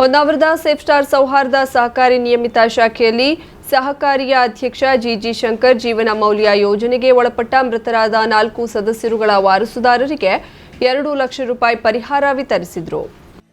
ಹೊನ್ನಾವರದ safe star ಸೌಹಾರ್ದ ಸಹಕಾರಿ ನಿಯಮಿತ ಶಾಖೆಯಲ್ಲಿ ಸಹಕಾರಿಯ ಅಧ್ಯಕ್ಷ ಜಿಜಿ ಶಂಕರ್ ಜೀವನ ಮೌಲ್ಯ ಯೋಜನೆಗೆ ಒಳಪಟ್ಟ ಮೃತರಾದ ನಾಲ್ಕು ಸದಸ್ಯರುಗಳ ವಾರಸುದಾರರಿಗೆ ಎರಡು ಲಕ್ಷ ರೂಪಾಯಿ ಪರಿಹಾರ ವಿತರಿಸಿದರು.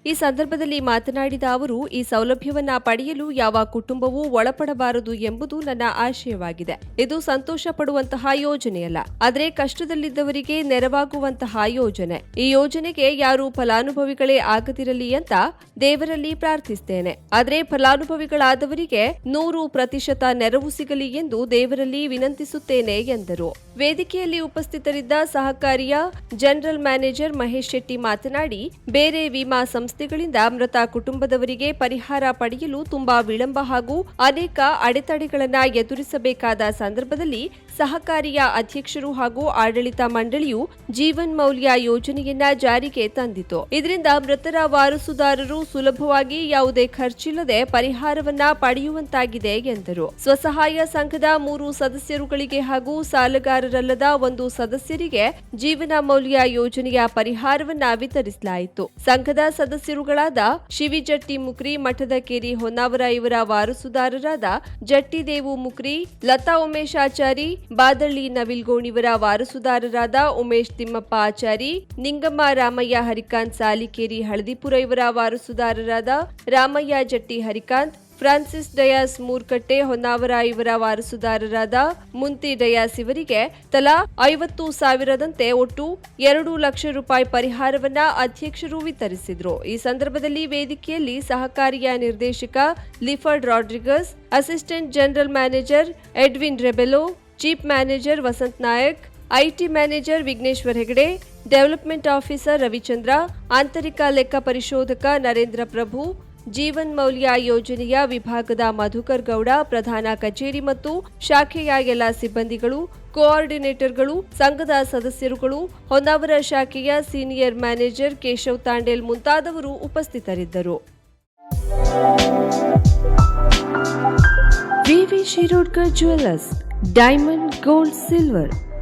ಈ ಸಂದರ್ಭದಲ್ಲಿ ಮಾತನಾಡಿದ ಅವರು, ಈ ಸೌಲಭ್ಯವನ್ನ ಪಡೆಯಲು ಯಾವ ಕುಟುಂಬವೂ ಒಳಪಡಬಾರದು ಎಂಬುದು ನನ್ನ ಆಶಯವಾಗಿದೆ. ಇದು ಸಂತೋಷ ಪಡುವಂತಹ ಯೋಜನೆಯಲ್ಲ. ಆದರೆ ಕಷ್ಟದಲ್ಲಿದ್ದವರಿಗೆ ನೆರವಾಗುವಂತಹ ಯೋಜನೆ. ಈ ಯೋಜನೆಗೆ ಯಾರು ಫಲಾನುಭವಿಗಳೇ ಆಗದಿರಲಿ ಅಂತ ದೇವರಲ್ಲಿ ಪ್ರಾರ್ಥಿಸ್ತೇನೆ. ಆದರೆ ಫಲಾನುಭವಿಗಳಾದವರಿಗೆ ನೂರು ಪ್ರತಿಶತ ನೆರವು ಸಿಗಲಿ ಎಂದು ದೇವರಲ್ಲಿ ವಿನಂತಿಸುತ್ತೇನೆ ಎಂದರು. ವೇದಿಕೆಯಲ್ಲಿ ಉಪಸ್ಥಿತರಿದ್ದ ಸಹಕಾರಿಯ ಜನರಲ್ ಮ್ಯಾನೇಜರ್ ಮಹೇಶ್ ಶೆಟ್ಟಿ ಮಾತನಾಡಿ, ಬೇರೆ ವಿಮಾ ಸಂಸ್ಥೆಗಳಿಂದ ಮೃತ ಕುಟುಂಬದವರಿಗೆ ಪರಿಹಾರ ಪಡೆಯಲು ತುಂಬಾ ವಿಳಂಬ ಹಾಗೂ ಅನೇಕ ಅಡೆತಡೆಗಳನ್ನು ಎದುರಿಸಬೇಕಾದ ಸಂದರ್ಭದಲ್ಲಿ ಸಹಕಾರಿಯ ಅಧ್ಯಕ್ಷರು ಹಾಗೂ ಆಡಳಿತ ಮಂಡಳಿಯು ಜೀವನ್ ಮೌಲ್ಯ ಯೋಜನೆಯನ್ನ ಜಾರಿಗೆ ತಂದಿತು ಇದರಿಂದ ಮೃತರ ವಾರಸುದಾರರು ಸುಲಭವಾಗಿ ಯಾವುದೇ ಖರ್ಚಿಲ್ಲದೆ ಪರಿಹಾರವನ್ನ ಪಡೆಯುವಂತಾಗಿದೆ ಎಂದರು. ಸ್ವಸಹಾಯ ಸಂಘದ ಮೂರು ಸದಸ್ಯರುಗಳಿಗೆ ಹಾಗೂ ಸಾಲಗಾರರಲ್ಲದ ಒಂದು ಸದಸ್ಯರಿಗೆ ಜೀವನ ಮೌಲ್ಯ ಯೋಜನೆಯ ಪರಿಹಾರವನ್ನ ವಿತರಿಸಲಾಯಿತು. ಸಂಘದ ಸದಸ್ಯರುಗಳಾದ ಶಿವಿಜಟ್ಟಿ ಮುಕ್ರಿ, ಮಠದ ಕೇರಿ ಹೊನ್ನಾವರ ಇವರ ವಾರಸುದಾರರಾದ ಜಟ್ಟಿದೇವು ಮುಕ್ರಿ, ಲತಾ ಉಮೇಶ್ ಆಚಾರಿ, ಬಾದಳ್ಳಿ ನವಿಲ್ಗೋಣಿವರ ವಾರಸುದಾರರಾದ ಉಮೇಶ್ ತಿಮ್ಮಪ್ಪ ಆಚಾರಿ, ನಿಂಗಮ್ಮ ರಾಮಯ್ಯ ಹರಿಕಾಂತ್ ಸಾಲಿಕೇರಿ ಹಳದಿಪುರ ಇವರ ವಾರಸುದಾರರಾದ ರಾಮಯ್ಯ ಜಟ್ಟಿ ಹರಿಕಾಂತ್ ಫ್ರಾನ್ಸಿಸ್ ಡಯಾಸ್ ಮೂರ್ಕಟ್ಟೆ ಹೊನ್ನಾವರ ಇವರ ವಾರಸುದಾರರಾದ ಮುಂತಿ ಡಯಾಸ್ ಇವರಿಗೆ ತಲಾ ಐವತ್ತು ಸಾವಿರದಂತೆ ಒಟ್ಟು ಎರಡು ಲಕ್ಷ ರೂಪಾಯಿ ಪರಿಹಾರವನ್ನ ಅಧ್ಯಕ್ಷರು ವಿತರಿಸಿದ್ರು. ಈ ಸಂದರ್ಭದಲ್ಲಿ ವೇದಿಕೆಯಲ್ಲಿ ಸಹಕಾರಿಯ ನಿರ್ದೇಶಕ Lifford Rodrigues, assistant general manager Edwin Rebello, chief manager Vasant Naik IT manager Vighneshwar Hegde, development officer Ravichandra, ಆಂತರಿಕ ಲೆಕ್ಕ ಪರಿಶೋಧಕ ನರೇಂದ್ರ ಪ್ರಭು ಜೀವನ್ ಮೌಲ್ಯ ಯೋಜನೆಯ ವಿಭಾಗದ ಮಧುಕರ್ ಗೌಡ, ಪ್ರಧಾನ ಕಚೇರಿ ಮತ್ತು ಶಾಖೆಯ ಎಲ್ಲ ಸಿಬ್ಬಂದಿಗಳು, ಕೋಆರ್ಡಿನೇಟರ್ಗಳು, ಸಂಘದ ಸದಸ್ಯರುಗಳು, ಹೊನ್ನಾವರ ಶಾಖೆಯ ಸೀನಿಯರ್ ಮ್ಯಾನೇಜರ್ ಕೇಶವ್ ತಾಂಡೇಲ್ ಮುಂತಾದವರು ಉಪಸ್ಥಿತರಿದ್ದರು. V V Shirodkar jewellers diamond gold, silver.